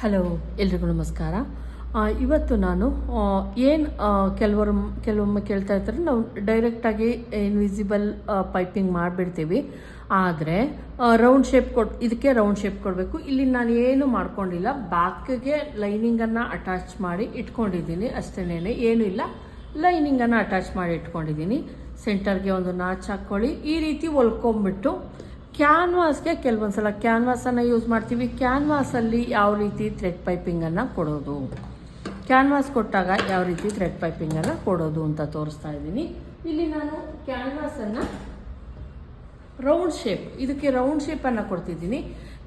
Hello, ಎಲ್ರಿಗೂ ನಮಸ್ಕಾರ. ಇವತ್ತು ನಾನು ಏನು ಕೆಲವರು, ಕೆಲವೊಮ್ಮೆ ಕೇಳ್ತಾ ಇರ್ತಾರೆ, ನಾವು ಡೈರೆಕ್ಟಾಗಿ ಇನ್ವಿಸಿಬಲ್ ಪೈಪಿಂಗ್ ಮಾಡಿಬಿಡ್ತೀವಿ. ಆದರೆ ರೌಂಡ್ ಶೇಪ್ ಕೊಡ್, ಇದಕ್ಕೆ ರೌಂಡ್ ಶೇಪ್ ಕೊಡಬೇಕು. ಇಲ್ಲಿ ನಾನು ಏನು ಮಾಡ್ಕೊಂಡಿಲ್ಲ ಬ್ಯಾಕ್ಗೆ ಲೈನಿಂಗನ್ನು ಅಟ್ಯಾಚ್ ಮಾಡಿ ಇಟ್ಕೊಂಡಿದ್ದೀನಿ. ಅಷ್ಟೇನೇ ಏನೂ ಇಲ್ಲ. ಲೈನಿಂಗನ್ನು ಅಟ್ಯಾಚ್ ಮಾಡಿ ಇಟ್ಕೊಂಡಿದ್ದೀನಿ. ಸೆಂಟರ್ಗೆ ಒಂದು ನಾಚ್ ಹಾಕ್ಕೊಳ್ಳಿ ಈ ರೀತಿ ಹೊಲ್ಕೊಂಬಿಟ್ಟು ಕ್ಯಾನ್ವಾಸ್ಗೆ ಕೆಲವೊಂದು ಸಲ ಕ್ಯಾನ್ವಾಸನ್ನು ಯೂಸ್ ಮಾಡ್ತೀವಿ. ಕ್ಯಾನ್ವಾಸಲ್ಲಿ ಯಾವ ರೀತಿ ಥ್ರೆಡ್ ಪೈಪಿಂಗನ್ನು ಕೊಡೋದು? ಕ್ಯಾನ್ವಾಸ್ ಕೊಟ್ಟಾಗ ಯಾವ ರೀತಿ ಥ್ರೆಡ್ ಪೈಪಿಂಗನ್ನು ಕೊಡೋದು ಅಂತ ತೋರಿಸ್ತಾ ಇದ್ದೀನಿ. ಇಲ್ಲಿ ನಾನು ಕ್ಯಾನ್ವಾಸನ್ನು ರೌಂಡ್ ಶೇಪ್ ಇದಕ್ಕೆ ರೌಂಡ್ ಶೇಪನ್ನು ಕೊಡ್ತಿದ್ದೀನಿ.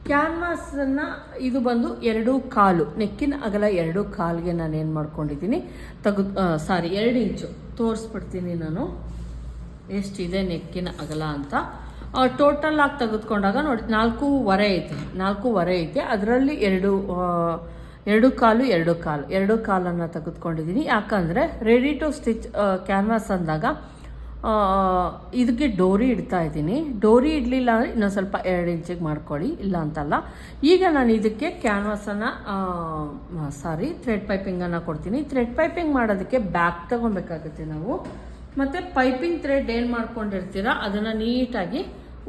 ಕ್ಯಾನ್ವಾಸನ್ನು ಇದು ಬಂದು ಎರಡು ಕಾಲು, ನೆಕ್ಕಿನ ಅಗಲ ಎರಡು ಕಾಲಿಗೆ ನಾನು ಏನು ಮಾಡ್ಕೊಂಡಿದ್ದೀನಿ ಸಾರಿ ಎರಡು ಇಂಚು. ತೋರಿಸ್ಬಿಡ್ತೀನಿ ನಾನು. ಎಷ್ಟಿದೆ ನೆಕ್ಕಿನ ಅಗಲ ಅಂತ. ಟೋಟಲ್ ಆಗಿ ತೆಗೆದುಕೊಂಡಾಗ ನೋಡಿ, ನಾಲ್ಕೂವರೆ ಐತೆ. ನಾಲ್ಕೂವರೆ ಐತೆ. ಅದರಲ್ಲಿ ಎರಡು ಎರಡು ಕಾಲು ಎರಡು ಕಾಲು. ಎರಡು ಕಾಲನ್ನು ತೆಗೆದುಕೊಂಡಿದ್ದೀನಿ. ಯಾಕಂದರೆ ರೆಡಿ ಟು ಸ್ಟಿಚ್ ಕ್ಯಾನ್ವಾಸ್ ಅಂದಾಗ ಇದಕ್ಕೆ ಡೋರಿ ಇಡ್ತಾ ಇದ್ದೀನಿ. ಡೋರಿ ಇಡಲಿಲ್ಲ ಅಂದರೆ ಇನ್ನೊಂದು ಸ್ವಲ್ಪ ಎರಡು ಇಂಚಿಗೆ ಮಾಡ್ಕೊಳ್ಳಿ. ಇಲ್ಲ ಅಂತಲ್ಲ. ಈಗ ನಾನು ಇದಕ್ಕೆ ಕ್ಯಾನ್ವಾಸನ್ನು ಸಾರಿ ಥ್ರೆಡ್ ಪೈಪಿಂಗನ್ನು ಕೊಡ್ತೀನಿ. ಥ್ರೆಡ್ ಪೈಪಿಂಗ್ ಮಾಡೋದಕ್ಕೆ ಬ್ಯಾಕ್ ತಗೊಬೇಕಾಗುತ್ತೆ ನಾವು. ಮತ್ತು ಪೈಪಿಂಗ್ ಥ್ರೆಡ್ ಏನು ಮಾಡ್ಕೊಂಡಿರ್ತೀರ, ಅದನ್ನು ನೀಟಾಗಿ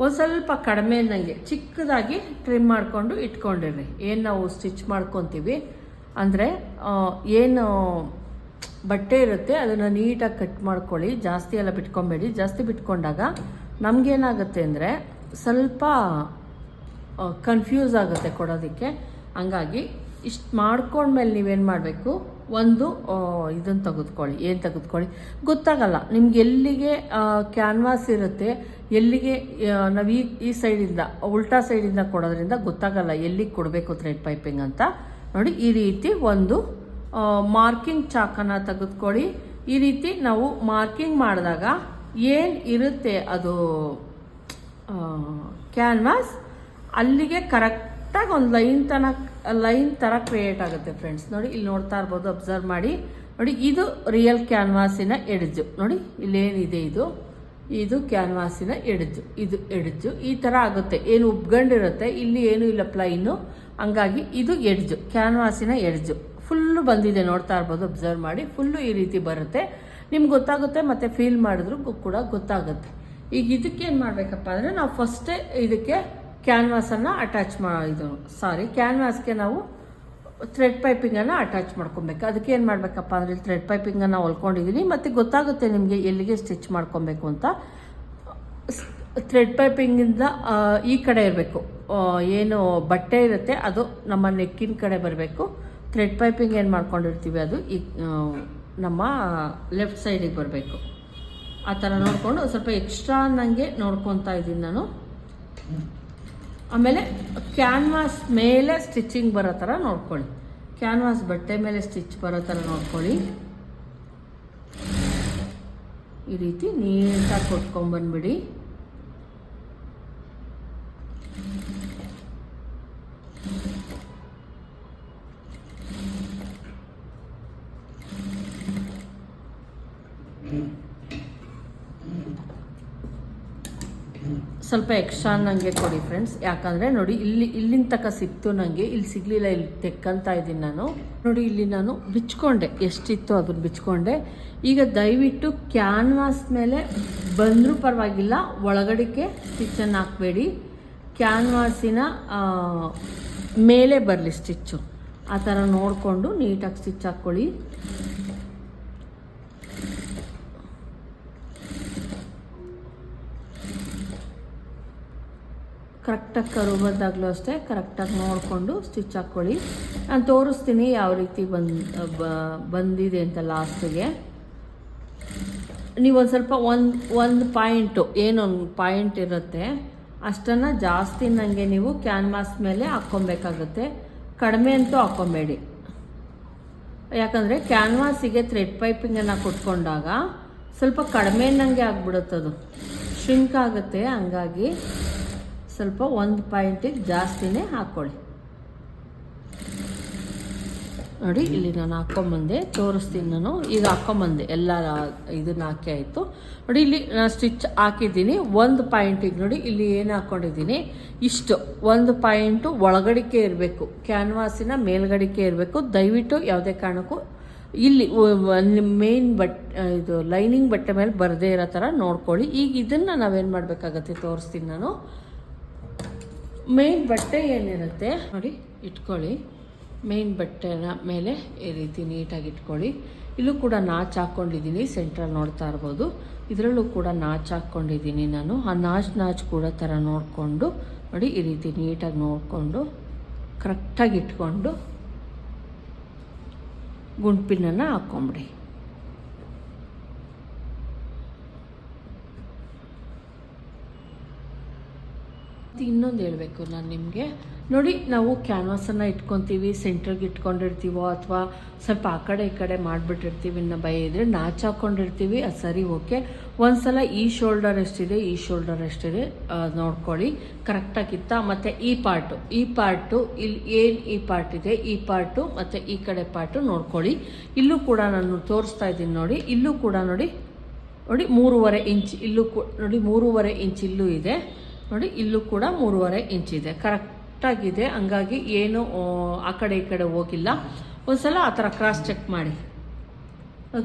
ಒಂದು ಸ್ವಲ್ಪ ಕಡಿಮೆ ನನಗೆ ಚಿಕ್ಕದಾಗಿ ಟ್ರಿಮ್ ಮಾಡಿಕೊಂಡು ಇಟ್ಕೊಂಡಿರಿ ಏನು ನಾವು ಸ್ಟಿಚ್ ಮಾಡ್ಕೊತೀವಿ, ಅಂದರೆ ಏನು ಬಟ್ಟೆ ಇರುತ್ತೆ, ಅದನ್ನು ನೀಟಾಗಿ ಕಟ್ ಮಾಡ್ಕೊಳ್ಳಿ. ಜಾಸ್ತಿ ಎಲ್ಲ ಬಿಟ್ಕೊಬೇಡಿ. ಜಾಸ್ತಿ ಬಿಟ್ಕೊಂಡಾಗ ನಮಗೇನಾಗುತ್ತೆ ಅಂದರೆ, ಸ್ವಲ್ಪ ಕನ್ಫ್ಯೂಸ್ ಆಗುತ್ತೆ ಕೊಡೋದಕ್ಕೆ. ಹಂಗಾಗಿ ಇಷ್ಟು ಮಾಡ್ಕೊಂಡ್ಮೇಲೆ ನೀವೇನು ಮಾಡಬೇಕು? ಒಂದು ಇದನ್ನು ತೆಗೆದುಕೊಳ್ಳಿ. ಏನು ತೆಗೆದುಕೊಳ್ಳಿ? ಗೊತ್ತಾಗಲ್ಲ. ನಿಮ್ಗೆ ಎಲ್ಲಿಗೆ ಕ್ಯಾನ್ವಾಸ್ ಇರುತ್ತೆ, ಎಲ್ಲಿಗೆ ನಾವು ಈ ಈ ಸೈಡಿಂದ, ಉಲ್ಟಾ ಸೈಡಿಂದ ಕೊಡೋದ್ರಿಂದ ಗೊತ್ತಾಗಲ್ಲ ಎಲ್ಲಿಗೆ ಕೊಡಬೇಕು ಥ್ರೆಡ್ ಪೈಪಿಂಗ್ ಅಂತ. ನೋಡಿ, ಈ ರೀತಿ ಒಂದು ಮಾರ್ಕಿಂಗ್ ಚಾಕನ್ನು ತೆಗೆದುಕೊಳ್ಳಿ. ಈ ರೀತಿ ನಾವು ಮಾರ್ಕಿಂಗ್ ಮಾಡಿದಾಗ ಏನು ಇರುತ್ತೆ ಅದು ಕ್ಯಾನ್ವಾಸ್ ಅಲ್ಲಿಗೆ ಕರೆಕ್ಟಾಗಿ ಒಂದು ಲೈನ್ ತನ ಲೈನ್ ಥರ ಕ್ರಿಯೇಟ್ ಆಗುತ್ತೆ ಫ್ರೆಂಡ್ಸ್. ನೋಡಿ, ಇಲ್ಲಿ ನೋಡ್ತಾ ಇರ್ಬೋದು, ಅಬ್ಸರ್ವ್ ಮಾಡಿ. ನೋಡಿ, ಇದು ರಿಯಲ್ ಕ್ಯಾನ್ವಾಸಿನ ಎಡ್ಜು. ನೋಡಿ, ಇಲ್ಲೇನಿದೆ ಇದು? ಇದು ಕ್ಯಾನ್ವಾಸಿನ ಎಡ್ಜು, ಇದು ಎಡ್ಜು. ಈ ಥರ ಆಗುತ್ತೆ. ಏನು ಉಬ್ಗಂಡಿರುತ್ತೆ ಇಲ್ಲಿ ಏನೂ ಇಲ್ಲ ಪ್ಲೈನು. ಹಂಗಾಗಿ ಇದು ಎಡ್ಜು, ಕ್ಯಾನ್ವಾಸಿನ ಎಡ್ಜು. ಫುಲ್ಲು ಬಂದಿದೆ, ನೋಡ್ತಾ ಇರ್ಬೋದು, ಅಬ್ಸರ್ವ್ ಮಾಡಿ. ಫುಲ್ಲು ಈ ರೀತಿ ಬರುತ್ತೆ. ನಿಮ್ಗೆ ಗೊತ್ತಾಗುತ್ತೆ, ಮತ್ತು ಫೀಲ್ ಮಾಡಿದ್ರು ಕೂಡ ಗೊತ್ತಾಗುತ್ತೆ. ಈಗ ಇದಕ್ಕೆ ಏನು ಮಾಡಬೇಕಪ್ಪ ಅಂದರೆ, ನಾವು ಫಸ್ಟೇ ಇದಕ್ಕೆ ಕ್ಯಾನ್ವಾಸನ್ನು ಅಟ್ಯಾಚ್ ಮಾ ಇದು ಸಾರಿ ಕ್ಯಾನ್ವಾಸ್ಗೆ ನಾವು ಥ್ರೆಡ್ ಪೈಪಿಂಗನ್ನು ಅಟ್ಯಾಚ್ ಮಾಡ್ಕೊಬೇಕು. ಅದಕ್ಕೆ ಏನು ಮಾಡಬೇಕಪ್ಪ ಅಂದರೆ ಥ್ರೆಡ್ ಪೈಪಿಂಗನ್ನು ಹೊಲ್ಕೊಂಡಿದ್ದೀನಿ ಮತ್ತು ಗೊತ್ತಾಗುತ್ತೆ ನಿಮಗೆ ಎಲ್ಲಿಗೆ ಸ್ಟಿಚ್ ಮಾಡ್ಕೊಬೇಕು ಅಂತ. ಥ್ರೆಡ್ ಪೈಪಿಂಗಿಂದ ಈ ಕಡೆ ಇರಬೇಕು. ಏನು ಬಟ್ಟೆ ಇರುತ್ತೆ, ಅದು ನಮ್ಮ ನೆಕ್ಕಿನ ಕಡೆ ಬರಬೇಕು. ಥ್ರೆಡ್ ಪೈಪಿಂಗ್ ಏನು ಮಾಡ್ಕೊಂಡಿರ್ತೀವಿ, ಅದು ಈ ನಮ್ಮ ಲೆಫ್ಟ್ ಸೈಡಿಗೆ ಬರಬೇಕು. ಆ ಥರ ನೋಡಿಕೊಂಡು ಸ್ವಲ್ಪ ಎಕ್ಸ್ಟ್ರಾ ಅನ್ನಂಗೆ ನೋಡ್ಕೊತಾ ಇದ್ದೀನಿ ನಾನು. ಆಮೇಲೆ ಕ್ಯಾನ್ವಾಸ್ ಮೇಲೆ ಸ್ಟಿಚಿಂಗ್ ಬರೋ ಥರ ನೋಡ್ಕೊಳ್ಳಿ. ಕ್ಯಾನ್ವಾಸ್ ಬಟ್ಟೆ ಮೇಲೆ ಸ್ಟಿಚ್ ಬರೋ ಥರ ನೋಡ್ಕೊಳ್ಳಿ. ಈ ರೀತಿ ನೀಟಾಗಿ ಕೊಟ್ಕೊಂಡ್ಬಂದ್ಬಿಡಿ ಸ್ವಲ್ಪ ಎಕ್ಸ್ಟ್ರಾ ನನಗೆ ಕೊಡಿ ಫ್ರೆಂಡ್ಸ್ ಯಾಕಂದರೆ ನೋಡಿ ಇಲ್ಲಿ, ಇಲ್ಲಿನ ತನಕ ಸಿಕ್ತು ನನಗೆ ಇಲ್ಲಿ ಸಿಗಲಿಲ್ಲ, ಇಲ್ಲಿ ತೆಕ್ಕಂತ ಇದ್ದೀನಿ ನಾನು. ನೋಡಿ ಇಲ್ಲಿ ನಾನು ಬಿಚ್ಕೊಂಡೆ. ಎಷ್ಟಿತ್ತು ಅದನ್ನು ಬಿಚ್ಕೊಂಡೆ. ಈಗ ದಯವಿಟ್ಟು ಕ್ಯಾನ್ವಾಸ್ ಮೇಲೆ ಬಂದರೂ ಪರವಾಗಿಲ್ಲ, ಒಳಗಡೆಗೆ ಸ್ಟಿಚ್ಚನ್ನು ಹಾಕಬೇಡಿ. ಕ್ಯಾನ್ವಾಸಿನ ಮೇಲೆ ಬರಲಿ ಸ್ಟಿಚ್ಚು ಆ ಥರ ನೋಡಿಕೊಂಡು ನೀಟಾಗಿ ಸ್ಟಿಚ್ ಹಾಕ್ಕೊಳ್ಳಿ. ಕರೆಕ್ಟಾಗಿ ಕರು ಬಂದಾಗಲೂ ಅಷ್ಟೇ, ಕರೆಕ್ಟಾಗಿ ನೋಡಿಕೊಂಡು ಸ್ಟಿಚ್ ಹಾಕ್ಕೊಳ್ಳಿ. ನಾನು ತೋರಿಸ್ತೀನಿ ಯಾವ ರೀತಿ ಬಂದು ಬಂದಿದೆ ಅಂತ ಲಾಸ್ಟಿಗೆ. ನೀವು ಒಂದು ಸ್ವಲ್ಪ ಒಂದು ಒಂದು ಪಾಯಿಂಟು, ಏನೊಂದು ಪಾಯಿಂಟ್ ಇರುತ್ತೆ, ಅಷ್ಟನ್ನು ಜಾಸ್ತಿ ನನಗೆ ನೀವು ಕ್ಯಾನ್ವಾಸ್ ಮೇಲೆ ಹಾಕ್ಕೊಬೇಕಾಗುತ್ತೆ. ಕಡಿಮೆ ಅಂತೂ ಹಾಕ್ಕೊಬೇಡಿ. ಯಾಕಂದರೆ ಕ್ಯಾನ್ವಾಸಿಗೆ ಥ್ರೆಡ್ ಪೈಪಿಂಗನ್ನು ಕೊಟ್ಕೊಂಡಾಗ ಸ್ವಲ್ಪ ಕಡಿಮೆ ನನಗೆ ಆಗ್ಬಿಡುತ್ತದು. ಶ್ರಿಂಕ್ ಆಗುತ್ತೆ, ಹಂಗಾಗಿ ಸ್ವಲ್ಪ ಒಂದು ಪಾಯಿಂಟಿಗೆ ಜಾಸ್ತಿನೇ ಹಾಕ್ಕೊಳ್ಳಿ ನೋಡಿ, ಇಲ್ಲಿ ನಾನು ಹಾಕ್ಕೊಂಬಂದೆ ತೋರಿಸ್ತೀನಿ ನಾನು. ಈಗ ಹಾಕ್ಕೊಂಬಂದೆ ಎಲ್ಲ ಇದನ್ನ ಹಾಕಿ ಆಯಿತು. ನೋಡಿ, ಇಲ್ಲಿ ನಾನು ಸ್ಟಿಚ್ ಹಾಕಿದ್ದೀನಿ. ಒಂದು ಪಾಯಿಂಟಿಗೆ ನೋಡಿ, ಇಲ್ಲಿ ಏನು ಹಾಕ್ಕೊಂಡಿದ್ದೀನಿ ಇಷ್ಟು, ಒಂದು ಪಾಯಿಂಟು ಒಳಗಡಿಕೆ ಇರಬೇಕು ಕ್ಯಾನ್ವಾಸಿನ ಮೇಲ್ಗಡಿಕೆ ಇರಬೇಕು. ದಯವಿಟ್ಟು ಯಾವುದೇ ಕಾರಣಕ್ಕೂ ಇಲ್ಲಿ ಮೇನ್ ಬಟ್, ಇದು ಲೈನಿಂಗ್ ಬಟ್ಟೆ ಮೇಲೆ ಬರದೇ ಇರೋ ಥರ ನೋಡ್ಕೊಳ್ಳಿ. ಈಗ ಇದನ್ನು ನಾವೇನು ಮಾಡಬೇಕಾಗತ್ತೆ? ತೋರಿಸ್ತೀನಿ ನಾನು. ಮೇನ್ ಬಟ್ಟೆ ಏನಿರುತ್ತೆ, ನೋಡಿ, ಇಟ್ಕೊಳ್ಳಿ. ಮೇನ್ ಬಟ್ಟೆನ ಮೇಲೆ ಈ ರೀತಿ ನೀಟಾಗಿ ಇಟ್ಕೊಳ್ಳಿ. ಇಲ್ಲೂ ಕೂಡ ನಾಚ್ ಹಾಕ್ಕೊಂಡಿದ್ದೀನಿ ಸೆಂಟ್ರಲ್ಲಿ ನೋಡ್ತಾ ಇರ್ಬೋದು. ಇದರಲ್ಲೂ ಕೂಡ ನಾಚ್ ಹಾಕ್ಕೊಂಡಿದ್ದೀನಿ ನಾನು. ಆ ನಾಚ್ ನಾಚ್ ಕೂಡ ಥರ ನೋಡಿಕೊಂಡು, ನೋಡಿ, ಈ ರೀತಿ ನೀಟಾಗಿ ನೋಡಿಕೊಂಡು, ಕರೆಕ್ಟಾಗಿ ಇಟ್ಕೊಂಡು ಗುಂಡ್ಪಿನನ್ನು ಹಾಕ್ಕೊಂಬಿಡಿ ಇನ್ನೊಂದು ಹೇಳಬೇಕು ನಾನು ನಿಮಗೆ. ನೋಡಿ, ನಾವು ಕ್ಯಾನ್ವಾಸನ್ನು ಇಟ್ಕೊತೀವಿ ಸೆಂಟ್ರಿಗೆ ಇಟ್ಕೊಂಡಿರ್ತೀವೋ ಅಥವಾ ಸ್ವಲ್ಪ ಆ ಕಡೆ ಈ ಕಡೆ ಮಾಡಿಬಿಟ್ಟಿರ್ತೀವಿ ಅನ್ನೋ ಭಯ ಇದ್ದರೆ ನಾಚ್ ಹಾಕ್ಕೊಂಡಿರ್ತೀವಿ ಅದು ಸರಿ, ಓಕೆ. ಒಂದ್ಸಲ ಈ ಶೋಲ್ಡರ್ ಎಷ್ಟಿದೆ, ಈ ಶೋಲ್ಡರ್ ಎಷ್ಟಿದೆ ನೋಡ್ಕೊಳ್ಳಿ. ಕರೆಕ್ಟಾಗಿತ್ತ ಮತ್ತು ಈ ಪಾರ್ಟು ಈ ಪಾರ್ಟು ಇಲ್ಲಿ ಏನು ಈ ಪಾರ್ಟ್ ಇದೆ, ಈ ಪಾರ್ಟು ಮತ್ತು ಈ ಕಡೆ ಪಾರ್ಟು ನೋಡ್ಕೊಳ್ಳಿ. ಇಲ್ಲೂ ಕೂಡ ನಾನು ತೋರಿಸ್ತಾ ಇದ್ದೀನಿ ನೋಡಿ, ಇಲ್ಲೂ ಕೂಡ ನೋಡಿ. ನೋಡಿ, ಮೂರುವರೆ ಇಂಚ್, ಇಲ್ಲೂ ನೋಡಿ, ಮೂರುವರೆ ಇಂಚ್ ಇಲ್ಲೂ ಇದೆ. ನೋಡಿ ಇಲ್ಲೂ ಕೂಡ ಮೂರುವರೆ ಇಂಚ್ ಇದೆ. ಕರೆಕ್ಟಾಗಿದೆ ಹಂಗಾಗಿ ಏನು ಆ, ಕಡೆ ಈ ಕಡೆ ಹೋಗಿಲ್ಲ. ಒಂದ್ಸಲ ಆ ಥರ ಕ್ರಾಸ್ ಚೆಕ್ ಮಾಡಿ.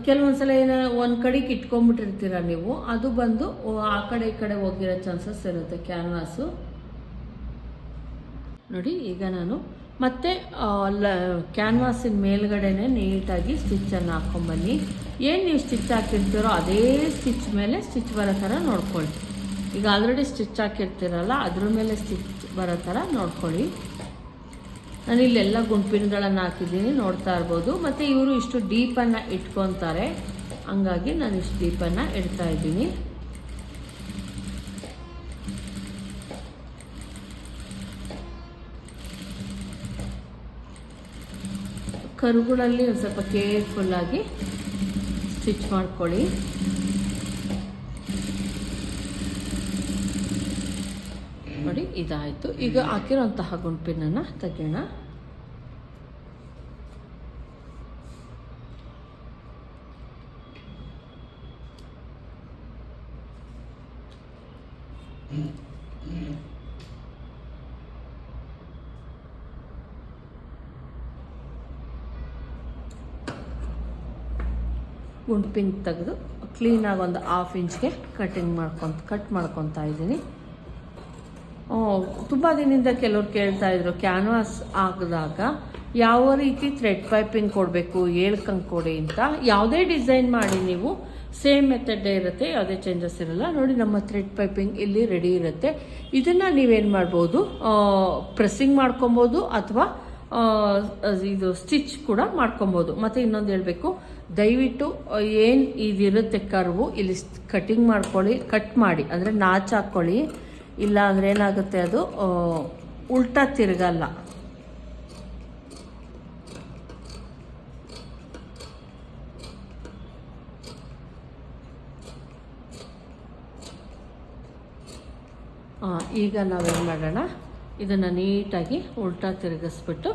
ಕೆಲವೊಂದ್ಸಲ ಏನೋ ಒಂದು ಕಡೆಗೆ ಇಟ್ಕೊಂಡ್ಬಿಟ್ಟಿರ್ತೀರ ನೀವು ಅದು ಬಂದು ಆ, ಕಡೆ ಈ ಕಡೆ ಹೋಗಿರೋ ಚಾನ್ಸಸ್ ಇರುತ್ತೆ ಕ್ಯಾನ್ವಾಸು ನೋಡಿ ಈಗ ನಾನು ಮತ್ತೆ ಲ ಕ್ಯಾನ್ವಾಸಿನ ಮೇಲ್ಗಡೆನೆ ನೀಟಾಗಿ ಸ್ಟಿಚ್ಚನ್ನು ಹಾಕ್ಕೊಂಬನ್ನಿ ಏನು ನೀವು ಸ್ಟಿಚ್ ಹಾಕಿರ್ತೀರೋ ಅದೇ ಸ್ಟಿಚ್ ಮೇಲೆ ಸ್ಟಿಚ್ ಬರೋ ಥರ ನೋಡ್ಕೊಳ್ಳಿ. ಈಗ ಆಲ್ರೆಡಿ ಸ್ಟಿಚ್ ಹಾಕಿರ್ತೀರಲ್ಲ, ಅದ್ರ ಮೇಲೆ ಸ್ಟಿಚ್ ಬರೋ ಥರ ನೋಡ್ಕೊಳ್ಳಿ. ನಾನು ಇಲ್ಲೆಲ್ಲ ಗುಂಪಿನಗಳನ್ನು ಹಾಕಿದ್ದೀನಿ, ನೋಡ್ತಾ ಇರ್ಬೋದು. ಮತ್ತು ಇವರು ಇಷ್ಟು ಡೀಪನ್ನು ಇಟ್ಕೊತಾರೆ. ಹಂಗಾಗಿ ನಾನು ಇಷ್ಟು ಡೀಪನ್ನು ಇಡ್ತಾ ಇದ್ದೀನಿ. ಕರುಗಳಲ್ಲಿ ಒಂದು ಸ್ವಲ್ಪ ಕೇರ್ಫುಲ್ಲಾಗಿ ಸ್ಟಿಚ್ ಮಾಡ್ಕೊಳ್ಳಿ. ನೋಡಿ, ಇದಾಯಿತು. ಈಗ ಹಾಕಿರೋಂತಹ ಗುಂಪಿನನ್ನು ತೆಗೆಯೋಣ. ಪಿನ್ ತೆಗೆದು ಕ್ಲೀನಾಗಿ ಒಂದು ಹಾಫ್ ಇಂಚ್ಗೆ ಕಟ್ಟಿಂಗ್ ಮಾಡ್ಕೊತ ಕಟ್ ಮಾಡ್ಕೊತಾ ಇದ್ದೀನಿ. ತುಂಬ ದಿನದಿಂದ ಕೆಲವ್ರು ಕೇಳ್ತಾ ಇದ್ರು ಕ್ಯಾನ್ವಾಸ್ ಆಗಿದಾಗ ಯಾವ ರೀತಿ ಥ್ರೆಡ್ ಪೈಪಿಂಗ್ ಕೊಡಬೇಕು ಹೇಳ್ಕಂಗೆ ಕೊಡಿ ಅಂತ. ಯಾವುದೇ ಡಿಸೈನ್ ಮಾಡಿ ನೀವು ಸೇಮ್ ಮೆಥಡೇ ಇರುತ್ತೆ, ಯಾವುದೇ ಚೇಂಜಸ್ ಇರಲ್ಲ. ನೋಡಿ, ನಮ್ಮ ಥ್ರೆಡ್ ಪೈಪಿಂಗ್ ಇಲ್ಲಿ ರೆಡಿ ಇರುತ್ತೆ. ಇದನ್ನು ನೀವೇನು ಮಾಡ್ಬೋದು ಪ್ರೆಸ್ಸಿಂಗ್ ಮಾಡ್ಕೊಬೋದು, ಅಥವಾ ಇದು ಸ್ಟಿಚ್ ಕೂಡ ಮಾಡ್ಕೊಬೋದು. ಮತ್ತು ಇನ್ನೊಂದು ಹೇಳಬೇಕು, ದಯವಿಟ್ಟು, ಏನು ಇದಿರುತ್ತೆ ಕರ್ವು, ಇಲ್ಲಿ ಕಟಿಂಗ್ ಮಾಡ್ಕೊಳ್ಳಿ ಕಟ್ ಮಾಡಿ, ಅಂದರೆ ನಾಚ್ ಹಾಕ್ಕೊಳ್ಳಿ ಇಲ್ಲ ಅಂದರೆ ಏನಾಗುತ್ತೆ ಅದು ಉಲ್ಟಾ ತಿರುಗಲ್ಲ. ಈಗ ನಾವೇನು ಮಾಡೋಣ? ಇದನ್ನು ನೀಟಾಗಿ ಉಲ್ಟಾ ತಿರುಗಿಸ್ಬಿಟ್ಟು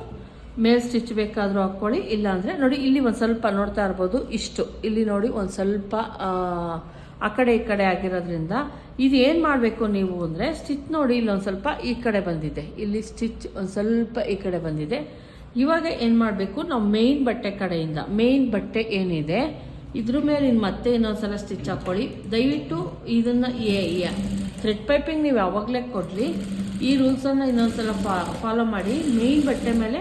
ಮೇಲ್ ಸ್ಟಿಚ್ ಬೇಕಾದರೂ ಹಾಕ್ಕೊಳ್ಳಿ, ಇಲ್ಲಾಂದರೆ ನೋಡಿ ಇಲ್ಲಿ ಒಂದು ಸ್ವಲ್ಪ ನೋಡ್ತಾ ಇರ್ಬೋದು ಇಷ್ಟು. ಇಲ್ಲಿ ನೋಡಿ ಒಂದು ಸ್ವಲ್ಪ ಆ, ಕಡೆ ಈ ಕಡೆ ಆಗಿರೋದ್ರಿಂದ ಇದು ಏನು ಮಾಡಬೇಕು ನೀವು ಅಂದರೆ ಸ್ಟಿಚ್ ನೋಡಿ ಇಲ್ಲೊಂದು ಸ್ವಲ್ಪ ಈ ಕಡೆ ಬಂದಿದೆ. ಇಲ್ಲಿ ಸ್ಟಿಚ್ ಒಂದು ಸ್ವಲ್ಪ ಈ ಕಡೆ ಬಂದಿದೆ. ಇವಾಗ ಏನು ಮಾಡಬೇಕು? ನಾವು ಮೇಯ್ನ್ ಬಟ್ಟೆ ಕಡೆಯಿಂದ ಮೇಯ್ನ್ ಬಟ್ಟೆ ಏನಿದೆ ಇದ್ರ ಮೇಲೆ ಇನ್ನು ಮತ್ತೆ ಇನ್ನೊಂದ್ಸಲ ಸ್ಟಿಚ್ ಹಾಕ್ಕೊಳ್ಳಿ ದಯವಿಟ್ಟು ಇದನ್ನು ಥ್ರೆಡ್ ಪೈಪಿಂಗ್ ನೀವು ಯಾವಾಗಲೇ ಕೊಡಲಿ. ಈ ರೂಲ್ಸನ್ನು ಇನ್ನೊಂದ್ಸಲ ಫಾಲೋ ಮಾಡಿ. ಮೇಯ್ನ್ ಬಟ್ಟೆ ಮೇಲೆ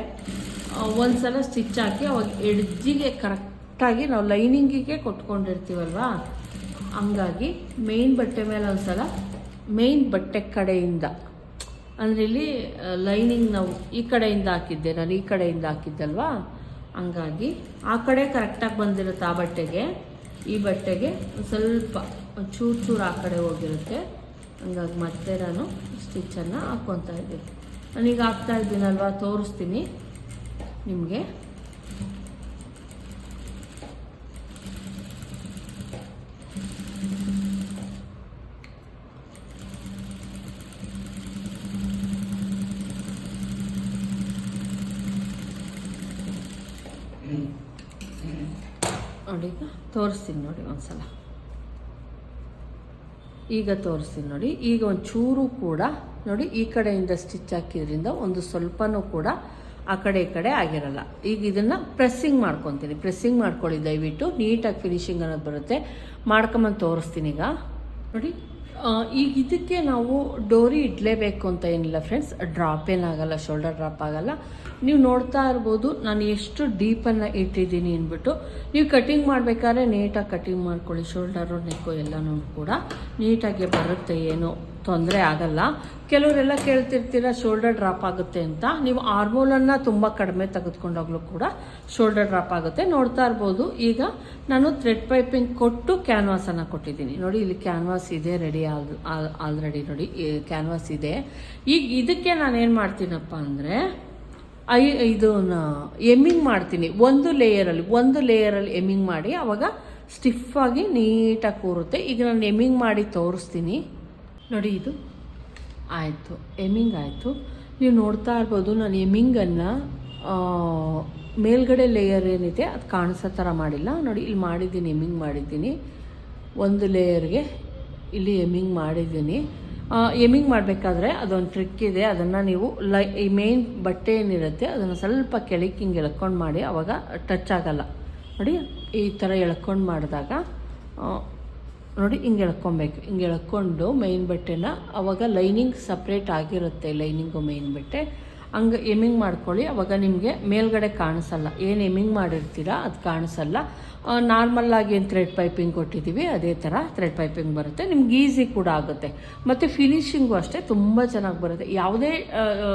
ಒಂದು ಒಂದ್ಸಲ ಸ್ಟಿಚ್ ಹಾಕಿ ಅವಾಗ ಎಡ್ಜಿಗೆ ಕರೆಕ್ಟಾಗಿ ನಾವು ಲೈನಿಂಗಿಗೆ ಕೊಟ್ಕೊಂಡಿರ್ತೀವಲ್ವಾ? ಹಂಗಾಗಿ ಮೇಯ್ನ್ ಬಟ್ಟೆ ಮೇಲೆ ಒಂದ್ಸಲ ಮೇಯ್ನ್ ಬಟ್ಟೆ ಕಡೆಯಿಂದ, ಅಂದರೆ ಇಲ್ಲಿ ಲೈನಿಂಗ್ ನಾವು ಈ ಕಡೆಯಿಂದ ಹಾಕಿದ್ದೆ, ನಾನು ಈ ಕಡೆಯಿಂದ ಹಾಕಿದ್ದಲ್ವಾ? ಹಂಗಾಗಿ ಆ ಕಡೆ ಕರೆಕ್ಟಾಗಿ ಬಂದಿರುತ್ತೆ ಆ ಬಟ್ಟೆಗೆ. ಈ ಬಟ್ಟೆಗೆ ಒಂದ್ ಸ್ವಲ್ಪ ಒಂದ್ ಚೂರು ಚೂರು ಆ ಕಡೆ ಹೋಗಿರುತ್ತೆ. ಹಂಗಾಗಿ ಮತ್ತೆ ನಾನು ಸ್ಟಿಚ್ಚನ್ನು ಹಾಕ್ಕೊತಾ ಇದ್ದೀನಿ. ನಾನೀಗ ಹಾಕ್ತಾ ಇದ್ದೀನಲ್ವಾ, ತೋರಿಸ್ತೀನಿ. ನಿಮಗೆ. ನೋಡಿ ಈಗ ತೋರಿಸ್ತೀನಿ ನೋಡಿ ಒಂದ್ಸಲ. ಈಗ ತೋರಿಸ್ತೀನಿ ನೋಡಿ, ಈಗ ಒಂದು ಚೂರು ಕೂಡ ನೋಡಿ ಈ ಕಡೆಯಿಂದ ಸ್ಟಿಚ್ ಹಾಕಿದ್ರಿಂದ ಒಂದು ಸ್ವಲ್ಪನೂ ಕೂಡ ಆ ಕಡೆ ಈ ಕಡೆ ಆಗಿರಲ್ಲ. ಈಗ ಇದನ್ನು ಪ್ರೆಸ್ಸಿಂಗ್ ಮಾಡ್ಕೊತೀನಿ. ಪ್ರೆಸ್ಸಿಂಗ್ ಮಾಡ್ಕೊಳ್ಳಿ ದಯವಿಟ್ಟು. ನೀಟಾಗಿ ಫಿನಿಶಿಂಗ್ ಅನ್ನೋದು ಬರುತ್ತೆ. ಮಾಡ್ಕೊಂಬಂದು ತೋರಿಸ್ತೀನಿ ಈಗ. ನೋಡಿ ಈಗ ಇದಕ್ಕೆ ನಾವು ಡೋರಿ ಇಡಲೇಬೇಕು ಅಂತ ಏನಿಲ್ಲ ಫ್ರೆಂಡ್ಸ್ ಡ್ರಾಪ್ ಏನಾಗಲ್ಲ ಶೋಲ್ಡರ್ ಡ್ರಾಪ್ ಆಗಲ್ಲ. ನೀವು ನೋಡ್ತಾ ಇರ್ಬೋದು, ನಾನು ಎಷ್ಟು ಡೀಪನ್ನು ಇಟ್ಟಿದ್ದೀನಿ ಅಂದ್ಬಿಟ್ಟು. ನೀವು ಕಟಿಂಗ್ ಮಾಡಬೇಕಾದ್ರೆ ನೀಟಾಗಿ ಕಟಿಂಗ್ ಮಾಡ್ಕೊಳ್ಳಿ ಶೋಲ್ಡರು ನೆಕ್ಕು ಎಲ್ಲನೂ ಕೂಡ. ನೀಟಾಗಿ ಬರುತ್ತೆ ಏನು. ತೊಂದರೆ ಆಗಲ್ಲ. ಕೆಲವರೆಲ್ಲ ಕೇಳ್ತಿರ್ತೀರ ಶೋಲ್ಡರ್ ಡ್ರಾಪ್ ಆಗುತ್ತೆ ಅಂತ. ನೀವು ಆರ್ಮೋಲನ್ನು ತುಂಬ ಕಡಿಮೆ ತೆಗೆದುಕೊಂಡಾಗಲೂ ಕೂಡ ಶೋಲ್ಡರ್ ಡ್ರಾಪ್ ಆಗುತ್ತೆ. ನೋಡ್ತಾ ಇರ್ಬೋದು. ಈಗ ನಾನು ಥ್ರೆಡ್ ಪೈಪಿಂಗ್ ಕೊಟ್ಟು ಕ್ಯಾನ್ವಾಸನ್ನು ಕೊಟ್ಟಿದ್ದೀನಿ. ನೋಡಿ, ಇಲ್ಲಿ ಕ್ಯಾನ್ವಾಸ್ ಇದೆ ರೆಡಿ ಆಲ್ರೆಡಿ ನೋಡಿ ಕ್ಯಾನ್ವಾಸ್ ಇದೆ. ಈಗ ಇದಕ್ಕೆ ನಾನು ಏನು ಮಾಡ್ತೀನಪ್ಪ ಅಂದರೆ, ಐ, ಇದನ್ನ ಎಮ್ಮಿಂಗ್ ಮಾಡ್ತೀನಿ. ಒಂದು ಲೇಯರಲ್ಲಿ ಒಂದು ಲೇಯರಲ್ಲಿ ಎಮ್ಮಿಂಗ್ ಮಾಡಿ, ಅವಾಗ ಸ್ಟಿಫಾಗಿ ನೀಟಾಗಿ ಕೂರುತ್ತೆ. ಈಗ ನಾನು ಎಮ್ಮಿಂಗ್ ಮಾಡಿ ತೋರಿಸ್ತೀನಿ. ನೋಡಿ ಇದು. ಆಯಿತು ಎಮ್ಮಿಂಗ್ ಆಯಿತು. ನೀವು ನೋಡ್ತಾ ಇರ್ಬೋದು, ನಾನು ಎಮಿಂಗನ್ನು ಮೇಲ್ಗಡೆ ಲೇಯರ್ ಏನಿದೆ, ಅದು ಕಾಣಿಸೋ ಥರ ಮಾಡಿಲ್ಲ. ನೋಡಿ, ಇಲ್ಲಿ ಮಾಡಿದ್ದೀನಿ ಎಮ್ಮಿಂಗ್ ಮಾಡಿದ್ದೀನಿ. ಒಂದು ಲೇಯರ್ಗೆ ಇಲ್ಲಿ ಎಮ್ಮಿಂಗ್ ಮಾಡಿದ್ದೀನಿ. ಎಮ್ಮಿಂಗ್ ಮಾಡಬೇಕಾದ್ರೆ ಅದೊಂದು ಟ್ರಿಕ್ ಇದೆ. ಅದನ್ನು ನೀವು ಲೈ, ಈ ಮೇನ್ ಬಟ್ಟೆ ಏನಿರುತ್ತೆ, ಅದನ್ನು ಸ್ವಲ್ಪ ಕೆಳಕ್ಕೆ ಹಿಂಗೆ ಎಳ್ಕೊಂಡು ಮಾಡಿ, ಅವಾಗ ಟಚ್ ಆಗಲ್ಲ. ನೋಡಿ, ಈ ಥರ ಎಳ್ಕೊಂಡು ಮಾಡಿದಾಗ ನೋಡಿ, ಹಿಂಗೆ ಎಳ್ಕೊಬೇಕು. ಹಿಂಗೆ ಎಳ್ಕೊಂಡು ಮೈನ್ ಬಟ್ಟೆನ ಅವಾಗ ಲೈನಿಂಗ್ ಸಪ್ರೇಟ್ ಆಗಿರುತ್ತೆ ಲೈನಿಂಗು ಮೈನ್ ಬಟ್ಟೆ. ಹಂಗೆ ಎಮ್ಮಿಂಗ್ ಮಾಡ್ಕೊಳ್ಳಿ. ಅವಾಗ ನಿಮಗೆ ಮೇಲ್ಗಡೆ ಕಾಣಿಸಲ್ಲ. ಏನು ಎಮ್ಮಿಂಗ್ ಮಾಡಿರ್ತೀರಾ ಅದು ಕಾಣಿಸಲ್ಲ. ನಾರ್ಮಲ್ಲಾಗಿ ಏನು ಥ್ರೆಡ್ ಪೈಪಿಂಗ್ ಕೊಟ್ಟಿದ್ದೀವಿ ಅದೇ ಥರ ಥ್ರೆಡ್ ಪೈಪಿಂಗ್ ಬರುತ್ತೆ. ನಿಮ್ಗೆ ಈಸಿ ಕೂಡ ಆಗುತ್ತೆ. ಮತ್ತು ಫಿನಿಷಿಂಗು ಅಷ್ಟೇ ತುಂಬ ಚೆನ್ನಾಗಿ ಬರುತ್ತೆ. ಯಾವುದೇ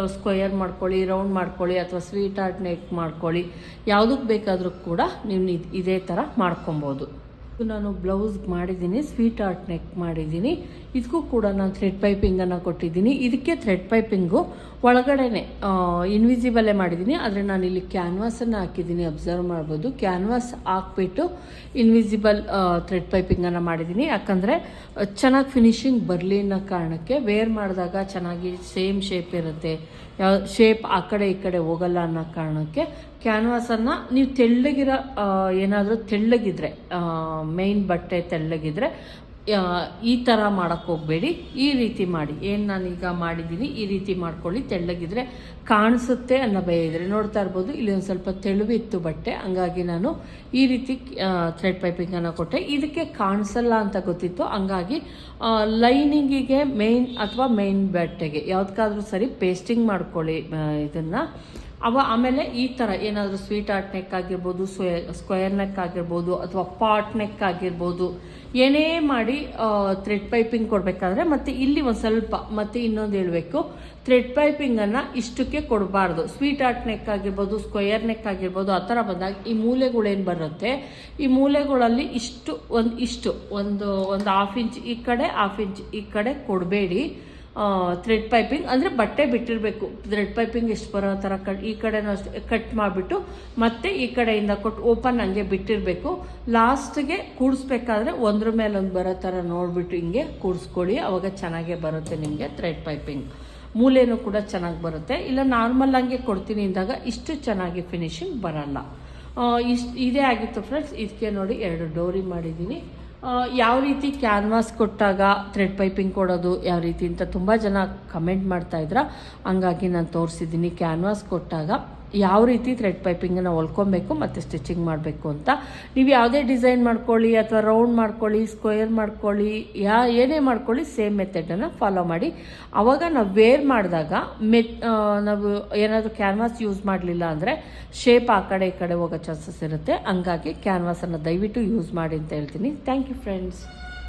ಸ್ಕ್ವಯರ್ ಮಾಡ್ಕೊಳ್ಳಿ ರೌಂಡ್ ಮಾಡ್ಕೊಳ್ಳಿ, ಅಥವಾ ಸ್ವೀಟ್ ಆರ್ಟ್ ನೆಕ್ ಮಾಡ್ಕೊಳ್ಳಿ ಯಾವುದಕ್ಕೆ ಬೇಕಾದರೂ ಕೂಡ ನೀವು ಇದ್- ಥರ ಮಾಡ್ಕೊಬೋದು. ನಾನು ಬ್ಲೌಸ್ ಮಾಡಿದ್ದೀನಿ, ಸ್ವೀಟ್ ಆರ್ಟ್ ನೆಕ್ ಮಾಡಿದ್ದೀನಿ. ಇದಕ್ಕೂ ಕೂಡ ನಾನು ಥ್ರೆಡ್ ಪೈಪಿಂಗನ್ನು ಕೊಟ್ಟಿದ್ದೀನಿ. ಇದಕ್ಕೆ ಥ್ರೆಡ್ ಪೈಪಿಂಗು ಒಳಗಡೆನೆ ಇನ್ವಿಸಿಬಲೇ ಮಾಡಿದ್ದೀನಿ. ಆದರೆ ನಾನು ಇಲ್ಲಿ ಕ್ಯಾನ್ವಾಸನ್ನು ಹಾಕಿದ್ದೀನಿ ಅಬ್ಸರ್ವ್ ಮಾಡ್ಬೋದು. ಕ್ಯಾನ್ವಾಸ್ ಹಾಕ್ಬಿಟ್ಟು ಇನ್ವಿಸಿಬಲ್ ಥ್ರೆಡ್ ಪೈಪಿಂಗನ್ನು ಮಾಡಿದ್ದೀನಿ. ಯಾಕಂದರೆ ಚೆನ್ನಾಗಿ ಫಿನಿಶಿಂಗ್ ಬರಲಿ ಅನ್ನೋ ಕಾರಣಕ್ಕೆ ವೇರ್ ಮಾಡಿದಾಗ ಚೆನ್ನಾಗಿ ಸೇಮ್ ಶೇಪ್ ಇರುತ್ತೆ. ಯಾವ ಶೇಪ್ ಆ ಕಡೆ ಈ ಕಡೆ ಹೋಗಲ್ಲ ಅನ್ನೋ ಕಾರಣಕ್ಕೆ ಕ್ಯಾನ್ವಾಸನ್ನು ನೀವು ತೆಳ್ಳಗಿರೋ ಏನಾದರೂ ತೆಳ್ಳಗಿದ್ರೆ ಮೇನ್ ಬಟ್ಟೆ ತೆಳ್ಳಗಿದ್ರೆ ಈ ಥರ ಮಾಡೋಕ್ಕೆ ಹೋಗಬೇಡಿ. ಈ ರೀತಿ ಮಾಡಿ. ಏನು ನಾನೀಗ ಮಾಡಿದ್ದೀನಿ ಈ ರೀತಿ ಮಾಡ್ಕೊಳ್ಳಿ. ತೆಳ್ಳಗಿದ್ರೆ ಕಾಣಿಸುತ್ತೆ ಅನ್ನೋ ಭಯ ಇದ್ರೆ ನೋಡ್ತಾ ಇರ್ಬೋದು. ಇಲ್ಲಿ ಒಂದು ಸ್ವಲ್ಪ ತೆಳುವಿತ್ತು ಬಟ್ಟೆ. ಹಂಗಾಗಿ ನಾನು ಈ ರೀತಿ ಥ್ರೆಡ್ ಪೈಪಿಂಗನ್ನು ಕೊಟ್ಟೆ. ಇದಕ್ಕೆ ಕಾಣಿಸಲ್ಲ ಅಂತ ಗೊತ್ತಿತ್ತು. ಹಂಗಾಗಿ ಲೈನಿಂಗಿಗೆ ಮೇನ್ ಅಥವಾ ಮೇನ್ ಬಟ್ಟೆಗೆ ಯಾವುದಕ್ಕಾದ್ರೂ ಸರಿ ಪೇಸ್ಟಿಂಗ್ ಮಾಡ್ಕೊಳ್ಳಿ ಇದನ್ನು. ಅವ ಆಮೇಲೆ ಈ ಥರ ಏನಾದರೂ ಸ್ವೀಟ್ ಆರ್ಟ್ ನೆಕ್ ಆಗಿರ್ಬೋದು ಸ್ವೆ ಸ್ಕ್ವೇರ್ ನೆಕ್ ಆಗಿರ್ಬೋದು ಅಥವಾ ಪಾಟ್ ನೆಕ್ ಆಗಿರ್ಬೋದು, ಏನೇ ಮಾಡಿ ಥ್ರೆಡ್ ಪೈಪಿಂಗ್ ಕೊಡಬೇಕಾದ್ರೆ ಮತ್ತೆ ಇಲ್ಲಿ ಒಂದು ಸ್ವಲ್ಪ ಮತ್ತು ಇನ್ನೊಂದು ಹೇಳಬೇಕು. ಥ್ರೆಡ್ ಪೈಪಿಂಗನ್ನು ಇಷ್ಟಕ್ಕೆ ಕೊಡಬಾರ್ದು. ಸ್ವೀಟ್ ಆರ್ಟ್ ನೆಕ್ ಆಗಿರ್ಬೋದು ಸ್ಕ್ವಯರ್ ನೆಕ್ ಆಗಿರ್ಬೋದು, ಆ ಥರ ಬಂದಾಗ ಈ ಮೂಲೆಗಳೇನು ಬರುತ್ತೆ? ಈ ಮೂಲೆಗಳಲ್ಲಿ ಇಷ್ಟು ಒಂದು ಇಷ್ಟು, ಒಂದು ಒಂದು ಹಾಫ್ ಇಂಚ್ ಈ ಕಡೆ ಹಾಫ್ ಇಂಚ್ ಈ ಕಡೆ ಕೊಡಬೇಡಿ. ಥ್ರೆಡ್ ಪೈಪಿಂಗ್ ಅಂದರೆ ಬಟ್ಟೆ ಬಿಟ್ಟಿರಬೇಕು. ಥ್ರೆಡ್ ಪೈಪಿಂಗ್ ಎಷ್ಟು ಬರೋ ಥರ ಕಟ್, ಈ ಕಡೆನೂ ಅಷ್ಟೇ ಕಟ್ ಮಾಡಿಬಿಟ್ಟು ಮತ್ತೆ ಈ ಕಡೆಯಿಂದ ಕೊಟ್ಟು ಓಪನ್ ಹಂಗೆ ಬಿಟ್ಟಿರಬೇಕು. ಲಾಸ್ಟ್ಗೆ ಕೂಡಿಸ್ಬೇಕಾದ್ರೆ ಒಂದ್ರ ಮೇಲೆ ಒಂದು ಬರೋ ಥರ ನೋಡಿಬಿಟ್ಟು ಹಿಂಗೆ ಕೂಡಿಸ್ಕೊಳ್ಳಿ, ಅವಾಗ ಚೆನ್ನಾಗೇ ಬರುತ್ತೆ ನಿಮಗೆ ಥ್ರೆಡ್ ಪೈಪಿಂಗ್ ಮೂಲೆಯೂ ಕೂಡ ಚೆನ್ನಾಗಿ ಬರುತ್ತೆ. ಇಲ್ಲ ನಾರ್ಮಲ್ ಹಂಗೆ ಕೊಡ್ತೀನಿ ಅಂದಾಗ ಇಷ್ಟು ಚೆನ್ನಾಗಿ ಫಿನಿಶಿಂಗ್ ಬರಲ್ಲ. ಇಷ್ಟು, ಇದೇ ಆಗಿತ್ತು ಫ್ರೆಂಡ್ಸ್ ಇದಕ್ಕೆ ನೋಡಿ ಎರಡು ಡೋರಿ ಮಾಡಿದ್ದೀನಿ. ಯಾವ ರೀತಿ ಕ್ಯಾನ್ವಾಸ್ ಕೊಟ್ಟಾಗ ಥ್ರೆಡ್ ಪೈಪಿಂಗ್ ಕೊಡೋದು, ಯಾವ ರೀತಿ ಅಂತ ತುಂಬ ಜನ ಕಮೆಂಟ್ ಮಾಡ್ತಾ ಇದ್ರ. ಹಂಗಾಗಿ ನಾನು ತೋರಿಸಿದ್ದೀನಿ, ಕ್ಯಾನ್ವಾಸ್ ಕೊಟ್ಟಾಗ ಯಾವ ರೀತಿ ಥ್ರೆಡ್ ಪೈಪಿಂಗನ್ನು ಹೊಲ್ಕೊಬೇಕು ಮತ್ತು ಸ್ಟಿಚಿಂಗ್ ಮಾಡಬೇಕು ಅಂತ. ನೀವು ಯಾವುದೇ ಡಿಸೈನ್ ಮಾಡ್ಕೊಳ್ಳಿ ಅಥವಾ ರೌಂಡ್ ಮಾಡ್ಕೊಳ್ಳಿ ಸ್ಕ್ವೇರ್ ಮಾಡ್ಕೊಳ್ಳಿ, ಯಾ ಏನೇ ಮಾಡ್ಕೊಳ್ಳಿ ಸೇಮ್ ಮೆಥಡನ್ನು ಫಾಲೋ ಮಾಡಿ. ಆವಾಗ ನಾವು ವೇರ್ ಮಾಡಿದಾಗ ಮೆತ್ ನಾವು ಏನಾದರೂ ಕ್ಯಾನ್ವಾಸ್ ಯೂಸ್ ಮಾಡಲಿಲ್ಲ ಅಂದರೆ ಶೇಪ್ ಆ ಕಡೆ ಈ ಕಡೆ ಹೋಗೋ ಚಾನ್ಸಸ್ ಇರುತ್ತೆ. ಹಂಗಾಗಿ ಕ್ಯಾನ್ವಾಸನ್ನು ದಯವಿಟ್ಟು ಯೂಸ್ ಮಾಡಿ ಅಂತ ಹೇಳ್ತೀನಿ. Thank you friends